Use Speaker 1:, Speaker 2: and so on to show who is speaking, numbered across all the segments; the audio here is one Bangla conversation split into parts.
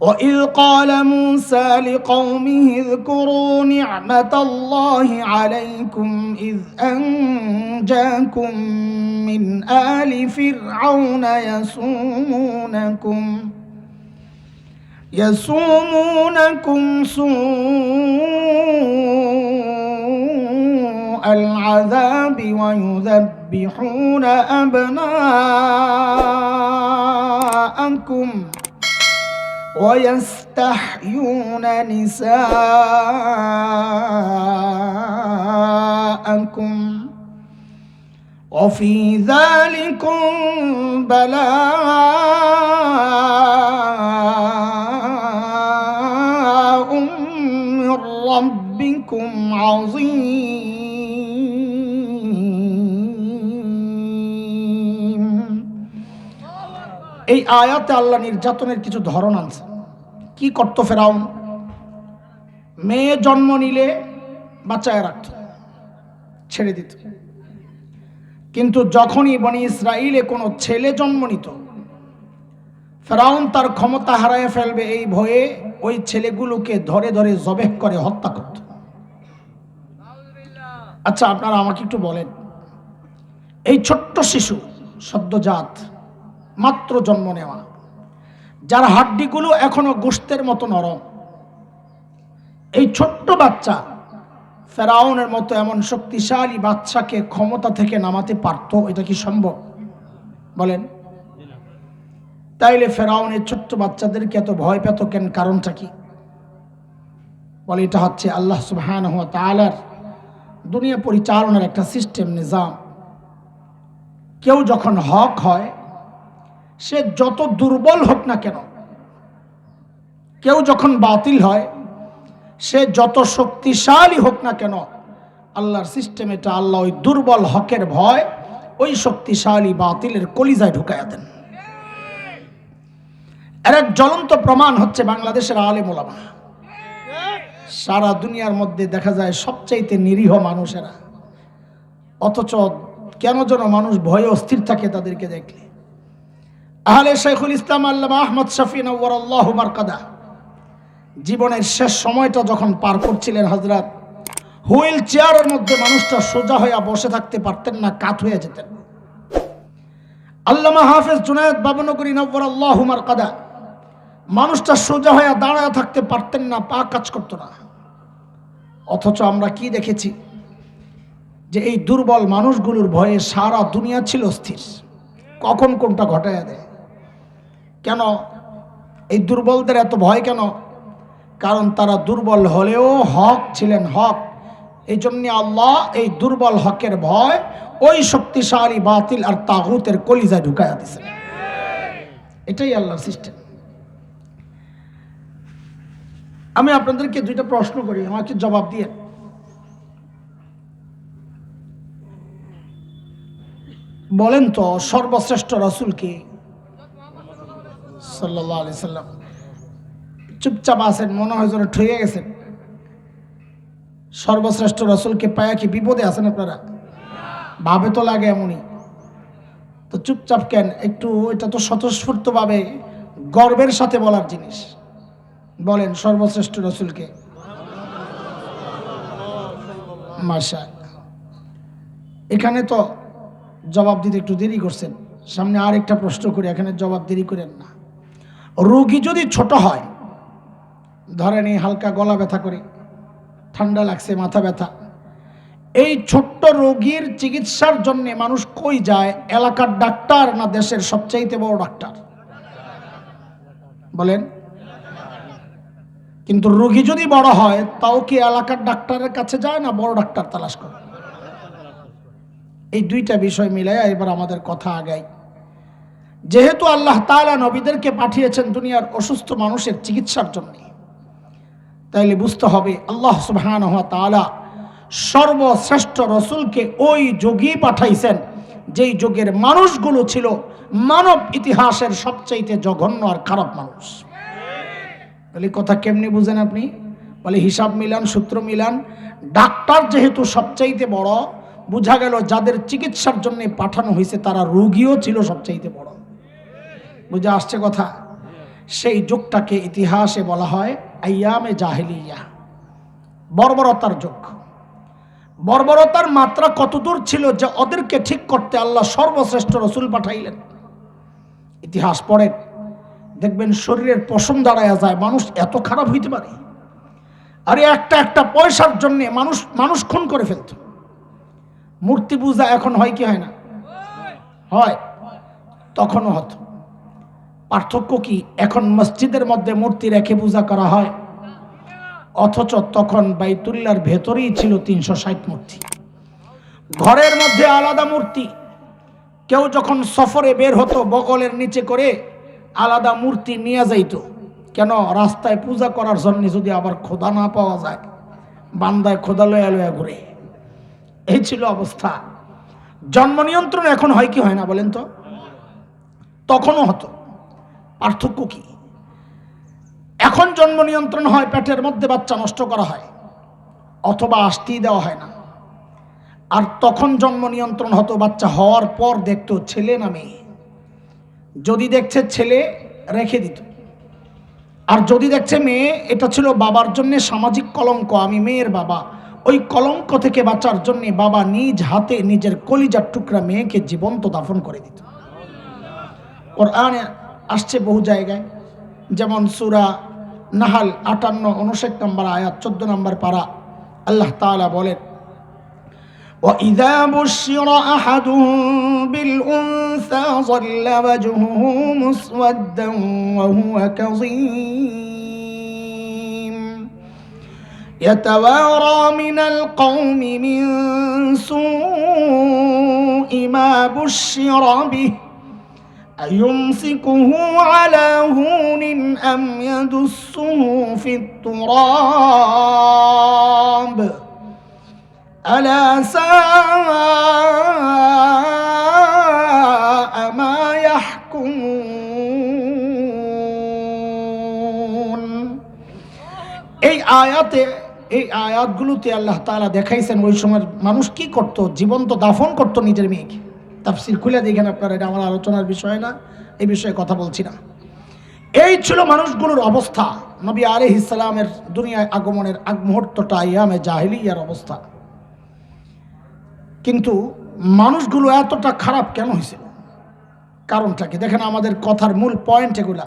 Speaker 1: وإذ قال موسى لقومه اذكروا نعمة الله عليكم إذ أنجاكم من آل فرعون يسومونكم يسومونكم سوء العذاب ويذبحون أبناءكم ويستحيون نساءكم. وفي ذلكم بلاء من ربكم عظيم. এই আয়াতে আল্লাহ নির্যাতনের কিছু ধরন আনছে কি করত ফেরাউন? মেয়ে জন্ম নিলে বাচ্চায় রাখত, ছেড়ে দিত। কিন্তু যখনই বনি ইসরায়েলে কোনো ছেলে জন্ম নিত, ফেরাউন তার ক্ষমতা হারায় ফেলবে এই ভয়ে ওই ছেলেগুলোকে ধরে ধরে জবেহ করে হত্যা করত। আচ্ছা আপনারা আমাকে একটু বলেন, এই ছোট্ট শিশু সদ্যজাত মাত্র জন্ম নেওয়া। যার হাড্ডিগুলো এখনও গোস্তের মতো নরম। এই ছোট্ট বাচ্চা ফেরাউনের মতো এমন শক্তিশালী বাচ্চাকে ক্ষমতা থেকে নামাতে পারতো, এটা কি সম্ভব? বলেন। তাইলে ফেরাউনের ছোট্ট বাচ্চাদেরকে এত ভয় পেত কেন? কারণটা কি? বলে, এটা হচ্ছে আল্লাহ সুবহান তালার দুনিয়া পরিচালনার একটা সিস্টেম, নিজাম। কেউ যখন হক হয় সে যত দুর্বল হোক না কেন, কেউ যখন বাতিল হয়, সে যত শক্তিশালী হোক না কেন, আল্লাহর সিস্টেম এটা আল্লাহ ওই দুর্বল হকের ভয়, ওই শক্তিশালী বাতিলের কলিজায় ঢুকাইয়া দেন। এর এক জ্বলন্ত প্রমাণ হচ্ছে বাংলাদেশের আলেম ওলামা। সারা দুনিয়ার মধ্যে দেখা যায় সবচাইতে নিরীহ মানুষেরা। অথচ কেন যেন মানুষ ভয়ে অস্থির থাকে তাদেরকে দেখলে। আহলে শেখুল ইসলাম আল্লাহ আহমদ শফি নওয়ার আল্লাহ মারকাদা। জীবনের শেষ সময়টা যখন পার করছিলেন হজরত হুইল চেয়ারের মধ্যে মানুষটা সোজা হইয়া বসে থাকতে পারতেন না, কাত হয়ে যেতেন। আল্লামা হাফেজ জুনায়দ বাবনগরী নব্বর আল্লাহ মারকাদা, মানুষটা সোজা হইয়া দাঁড়ায় থাকতে পারতেন না, পা কাজ করতো না। অথচ আমরা কি দেখেছি? যে এই দুর্বল মানুষগুলোর ভয়ে সারা দুনিয়া ছিল স্থির। কখন কোনটা ঘটাইয়া দেয়? কেন? এই দুর্বলদের এত ভয় কেন? কারণ তারা দুর্বল হলেও হক ছিলেন হক। এই জন্য আল্লাহ এই দুর্বল হকের ভয় ওই শক্তিশালী, বাতিল আর তাগুতের কলিজায় ঢুকাইয়া দিছেন এটাই আল্লাহর সিস্টেম। আমি আপনাদেরকে দুইটা প্রশ্ন করি, আমাকে জবাব দিয়ে। বলেন তো, সর্বশ্রেষ্ঠ রসুল কি? সাল্লাহ আলি সাল্লাম। চুপচাপ আছেন, মনে হয় যেন ঠয়ে গেছেন। সর্বশ্রেষ্ঠ রসুলকে পায়া কি বিপদে আছেন আপনারা? ভাবে তো লাগে এমনই। তো চুপচাপ কেন? একটু এটা তো স্বতঃস্ফূর্তভাবে গর্বের সাথে বলার জিনিস। বলেন সর্বশ্রেষ্ঠ রসুলকে। মাসা এখানে তো জবাব দিতে একটু দেরি করছেন। সামনে আর একটা প্রশ্ন করি, এখানে জবাব দেরি করেন না। রোগী যদি ছোট হয়, ধরেন এই হালকা গলা ব্যথা করে, ঠান্ডা লাগছে, মাথা ব্যথা, এই ছোট্ট রোগীর চিকিৎসার জন্য মানুষ কই যায়? এলাকার ডাক্তার না দেশের সবচাইতে বড় ডাক্তার? বলেন। কিন্তু রোগী যদি বড় হয়, তাও কি এলাকার ডাক্তারের কাছে যায় না বড় ডাক্তার তালাশ করে? এই দুইটা বিষয় মিলাই এবার আমাদের কথা আগাই। যেহেতু আল্লাহ তালা নবীদেরকে পাঠিয়েছেন দুনিয়ার অসুস্থ মানুষের চিকিৎসার জন্য। তাইলে বুঝতে হবে, আল্লাহ তাআলা সর্বশ্রেষ্ঠ রসুলকে ওই যোগী পাঠাইছেন, যেই যুগের মানুষগুলো ছিল মানব ইতিহাসের সবচাইতে জঘন্য আর খারাপ মানুষ। বলে কথা কেমনি বুঝেন আপনি? বলে হিসাব মিলান, সূত্র মিলান, ডাক্তার যেহেতু সবচাইতে বড়, বোঝা গেল যাদের চিকিৎসার জন্য পাঠানো হয়েছে তারা রোগীও ছিল সবচাইতে বড়। বুঝে আসছে কথা? সেই যুগটাকে ইতিহাসে বলা হয় আইয়ামে জাহেলিয়া। বর্বরতার যুগ। বর্বরতার মাত্রা কতদূর ছিল যে ওদেরকে ঠিক করতে আল্লাহ সর্বশ্রেষ্ঠ রসুল পাঠাইলেন? ইতিহাস পড়েন, দেখবেন শরীরের পশম দাঁড়ায় যায়, মানুষ এত খারাপ হইতে পারে। আরে একটা একটা পয়সার জন্যে মানুষ মানুষ খুন করে ফেলত। মূর্তি পূজা এখন হয় কি হয় না? হয়। তখনও হতো। পার্থক্য কি? এখন মসজিদের মধ্যে মূর্তি রেখে পূজা করা হয়। অথচ তখন বাইতুল্লার ভেতরেই ছিল তিনশো ষাট মূর্তি। ঘরের মধ্যে আলাদা মূর্তি। কেউ যখন সফরে বের হতো, বগলের নিচে করে আলাদা মূর্তি নিয়ে যাইত। কেন? রাস্তায় পূজা করার জন্য যদি আবার খোদা না পাওয়া যায়, বান্দায় খোদা লয়া লয়া ঘুরে। এই ছিল অবস্থা। জন্ম নিয়ন্ত্রণ এখন হয় কি হয় না বলেন তো? তখনও হতো। পার্থক্য কি? এখন জন্ম নিয়ন্ত্রণ হয়, পেটের মধ্যে বাচ্চা নষ্ট করা হয়, অথবা আসতেই দেওয়া হয় না। আর তখন জন্ম নিয়ন্ত্রণ হতো বাচ্চা হওয়ার পর দেখতো ছেলে না মেয়ে। যদি দেখছে ছেলে, রেখে দিত। আর যদি দেখছে মেয়ে, এটা ছিল বাবার জন্য সামাজিক কলঙ্ক, আমি মেয়ের বাবা। ওই কলঙ্ক থেকে বাঁচার জন্য বাবা নিজ হাতে নিজের কলিজার টুকরা মেয়েকে জীবন্ত দাফন করে দিত। ওর আসছে বহু জায়গায় যেমন সুরা নাহাল আটান্ন উনষাট নম্বর আয়াত চোদ্দ নম্বর পারা আল্লাহ তাআলা বলেন وإذا بشر أحدهم بالأنثى ظل وجهه مسودا وهو كظيم يتوارى من القوم من سوء ما بشر به أيمسكه على هون أم يدسه في التراب ألا ساء ما يحكمون এই আয়াতে এই আয়াতগুলোতে আল্লাহ তাআলা দেখাইছেন ওই সময় মানুষ কি করত জীবন্ত দাফন করত নিজের মেয়েকে তাফসির খুলে দেখেন আপনারা, এটা আমার আলোচনার বিষয় না, এই বিষয়ে কথা বলছি না। এই ছিল মানুষগুলোর অবস্থা, নবী আলহ ইসলামের দুনিয়ায় আগমনের আগ মুহূর্তটা, ইয়ামে জাহিলিয়ার অবস্থা। কিন্তু মানুষগুলো এতটা খারাপ কেন হয়েছিল? কারণটা কি? দেখেন আমাদের কথার মূল পয়েন্ট এগুলা।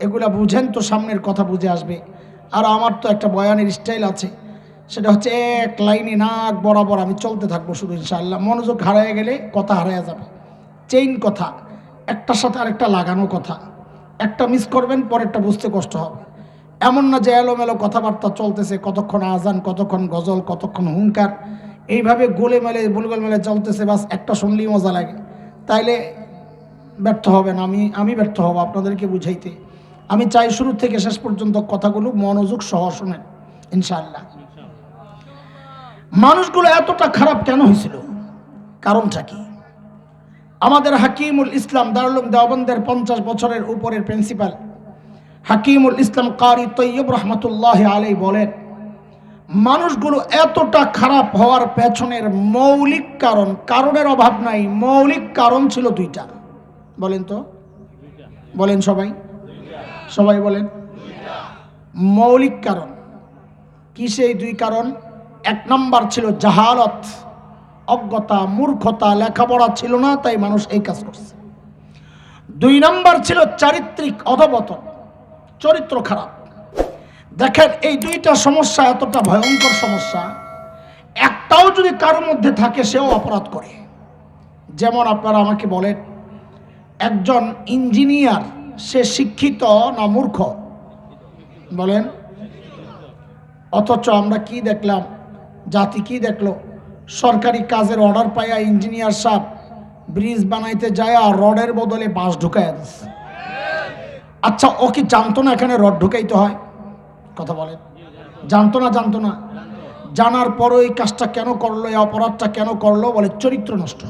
Speaker 1: এগুলা বুঝেন তো সামনের কথা বুঝে আসবে। আর আমার তো একটা বয়ানের স্টাইল আছে। সেটা হচ্ছে এক লাইনে নাক বরাবর আমি চলতে থাকব শুধু ইনশাআল্লাহ। মনোযোগ হারায় গেলে কথা হারায় যাবে। চেইন কথা, একটার সাথে আরেকটা লাগানো কথা। একটা মিস করবেন, পরেরটা বুঝতে কষ্ট হবে। এমন না যে এলোমেলো কথাবার্তা চলতেছে, কতক্ষণ আজান, কতক্ষণ গজল, কতক্ষণ হুঙ্কার এইভাবে গোলে মেলে বুলগোল মেলে চলতেছে, বাস একটা শুনলেই মজা লাগে। তাইলে ব্যর্থ হবেন, আমি আমি ব্যর্থ হব আপনাদেরকে বুঝাইতে। আমি চাই শুরু থেকে শেষ পর্যন্ত কথাগুলো মনোযোগ সহ শোনেন, ইনশাআল্লাহ। মানুষগুলো এতটা খারাপ কেন হয়েছিল? কারণটা কি? আমাদের হাকিমুল ইসলাম দারুলুম দেওবন্দের পঞ্চাশ বছরের উপরের প্রিন্সিপাল হাকিমুল ইসলাম কারি তৈয়ব রহমতুল্লাহ আলাই বলেন, মানুষগুলো এতটা খারাপ হওয়ার পেছনের মৌলিক কারণ, কারণের অভাব নাই, মৌলিক কারণ ছিল দুইটা। বলেন তো? বলেন সবাই। সবাই বলেন। মৌলিক কারণ। কি সেই দুই কারণ? এক নম্বর ছিল জাহালত। অজ্ঞতা, মূর্খতা, লেখাপড়া ছিল না, তাই মানুষ এই কাজ করছে। দুই নম্বর ছিল চারিত্রিক অধবতন চরিত্র খারাপ। দেখেন, এই দুইটা সমস্যা এতটা ভয়ঙ্কর সমস্যা। একটাও যদি কারোর মধ্যে থাকে, সেও অপরাধ করে। যেমন আপনারা আমাকে বলেন, একজন ইঞ্জিনিয়ার, সে শিক্ষিত না মূর্খ? বলেন। অথচ আমরা কি দেখলাম? জাতি কি দেখল? সরকারি কাজের অর্ডার পাইয়া ইঞ্জিনিয়ার সাহেব ব্রিজ বানাইতে যায় আর রডের বদলে বাঁশ ঢুকাইয়া দিচ্ছে আচ্ছা ও কি জানতো না এখানে রড ঢুকাইতে হয়? কথা বলেন। জানতো না জানতো না। জানার পরও এই কাজটা কেন করল, এই অপরাধটা কেন করল বলে চরিত্র নষ্ট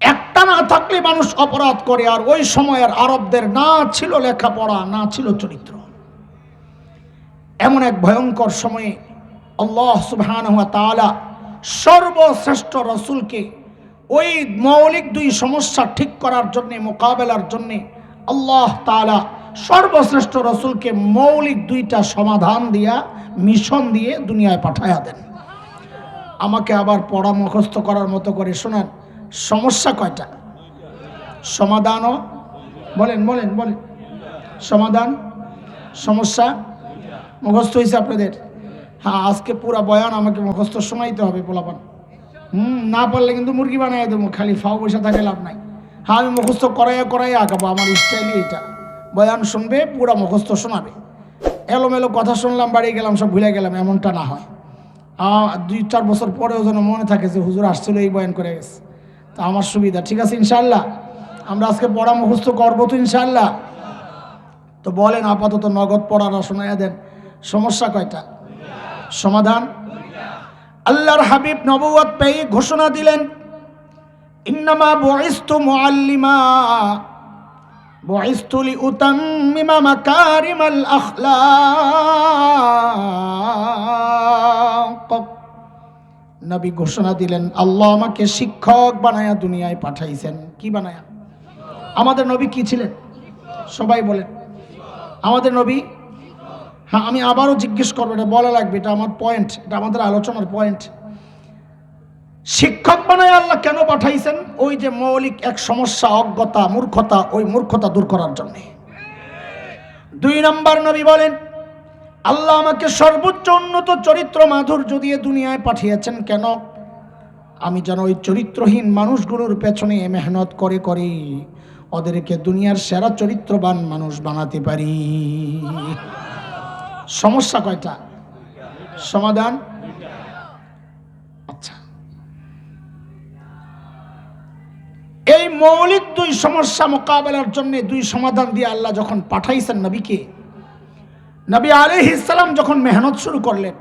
Speaker 1: একটা না থাকলে মানুষ অপরাধ করে, আর ওই সময়ের আরবদের না ছিল লেখাপড়া, না ছিল চরিত্র। এমন এক ভয়ঙ্কর সময়ে আল্লাহ সুবহান সর্বশ্রেষ্ঠ রসুলকে ওই মৌলিক দুই সমস্যা ঠিক করার জন্যে, মোকাবেলার জন্যে আল্লাহ তাআলা সর্বশ্রেষ্ঠ রসুলকে মৌলিক দুইটা সমাধান দিয়া, মিশন দিয়ে দুনিয়ায় পাঠায়া দেন। আমাকে আবার পড়া মুখস্থ করার মতো করে শোনান, সমস্যা কয়টা? সমাধানও? বলেন বলেন বলেন। সমাধান? সমস্যা? মুখস্থ হয়েছে আপনাদের? হ্যাঁ আজকে পুরা বয়ান আমাকে মুখস্থ শোনাইতে হবে পোলাপান। হুম, না পারলে কিন্তু মুরগি বানাই দেবো, খালি ফাও পয়সা থাকে লাভ নাই। হ্যাঁ আমি মুখস্থ করাইয়া করাইয়া আঁকাবো, আমার স্টাইলই এটা বয়ান শুনবে, পুরা মুখস্থ শোনাবে। এলোমেলো কথা শুনলাম, বাড়ি গেলাম, সব ভুলে গেলাম, এমনটা না হয়। দুই চার বছর পরেও যেন মনে থাকে যে হুজুর আসছিল, এই বয়ান করে গেছে। তা আমার সুবিধা, ঠিক আছে ইনশাল্লাহ আমরা আজকে পড়া মুখস্থ করব তো ইনশাল্লাহ তো বলেন, আপাতত নগদ পড়ারা শোনাইয়া দেন। সমস্যা কয়টা? সমাধান। আল্লাহর হাবিব নবুয়ত পেয়ে ঘোষণা দিলেন, ইন্নামা বুইস্তু মুআল্লিমা, বুইস্তু লিউতাম্মিমা মাকারিমাল আখলাক। নবী ঘোষণা দিলেন, আল্লাহ আমাকে শিক্ষক বানায়া দুনিয়ায় পাঠাইছেন। কি বানায়া? আমাদের নবী কি ছিলেন? সবাই বলেন। আমাদের নবী হ্যাঁ আমি আবারও জিজ্ঞেস করব, এটা বলা লাগবে, এটা আমার পয়েন্ট এটা আমাদের আলোচনার পয়েন্ট শিক্ষক বানায় আল্লাহ কেন পাঠাইছেন? ওই যে মৌলিক এক সমস্যা, অজ্ঞতা, মূর্খতা, ওই মূর্খতা দূর করার জন্য। দুই নম্বর নবী বলেন, আল্লাহ আমাকে সর্বোচ্চ উন্নত চরিত্র মাধুর্য দিয়ে দুনিয়ায় পাঠিয়েছেন কেন? আমি যেন ওই চরিত্রহীন মানুষগুলোর পেছনে মেহনত করে করে ওদেরকে দুনিয়ার সেরা চরিত্রবান মানুষ বানাতে পারি। সমস্যা কয়টা? সমাধান? আচ্ছা। এই মৌলিক দুই সমস্যা মোকাবেলার জন্য দুই সমাধান দিয়ে আল্লাহ যখন পাঠাইছেন নবীকে, নবী আলাইহিস ইসলাম যখন মেহনত শুরু করলেন,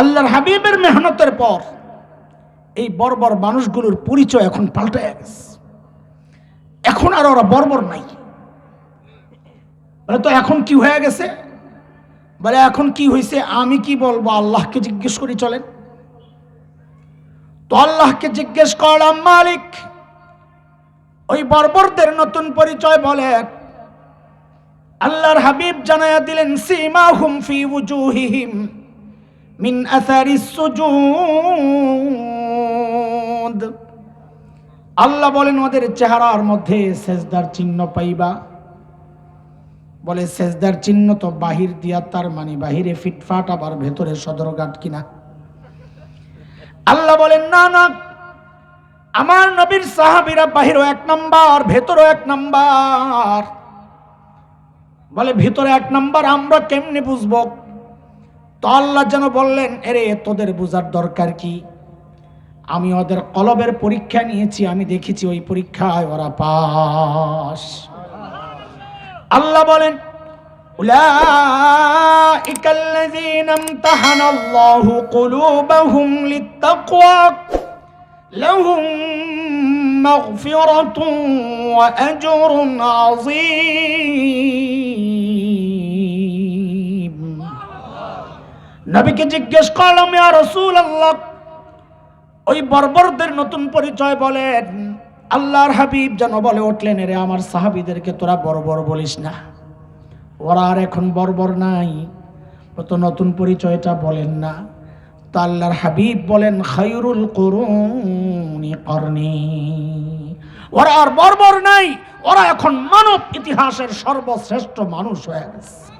Speaker 1: আল্লাহর হাবিবের মেহনতের পর এই বর্বর মানুষগুলোর পরিচয় এখন পাল্টে গেছে। এখন আর ওরা বর্বর নাই। বলে, তো এখন কি হয়ে গেছে? বলে, এখন কি হয়েছে আমি কি বলব? আল্লাহকে জিজ্ঞেস করি, চলেন। তো আল্লাহকে জিজ্ঞেস করলাম, মালিক, ওই বর্বরদের নতুন পরিচয় বলে। আল্লাহর হাবিব জানায়া দিলেন সীমা হুম ফি উজুহিহিম মিন আসারিস সুজুদ। আল্লাহ বলেন, ওদের চেহারার মধ্যে সেজদার চিহ্ন পাইবা। বলে, সেজদার চিহ্ন তো বাহির দিয়া, তার মানে বাহিরে ফিটফাট, আবার ভেতরে সদরঘাট কিনা? আল্লাহ বলেন, না না, আমার নবীর সাহাবিরা বাহিরও এক নাম্বার, ভেতরও এক নাম্বার। বলে, ভিতরে এক নাম্বার, আমরা কেমনে বুঝব? তো আল্লাহ যেন বললেন, এরে, তোদের বুঝার দরকার কি? আমি ওদের কলবের পরীক্ষা নিয়েছি আমি দেখেছি ওই পরীক্ষায় ওরা পাস আল্লাহ বলেন أولئك الذين امتحن الله قلوبهم للتقوى لهم مغفرة وأجر عظيم নবীকে জিজ্ঞেস করলাম ইয়া রসুল আল্লাহ ওই বর্বরদের নতুন পরিচয় বলেন। আল্লাহর হাবিব যেন বলে উঠলেন রে আমার সাহাবিদেরকে তোরা বর্বর বলিস না। ওরা আর এখন বর্বর নাই। তো নতুন পরিচয়টা বলেন না। তো আল্লাহর হাবিব বলেন, খায়রুল করুনি করনি। ওরা আর বর্বর নাই। ওরা এখন মানব ইতিহাসের সর্বশ্রেষ্ঠ মানুষ হয়ে গেছে।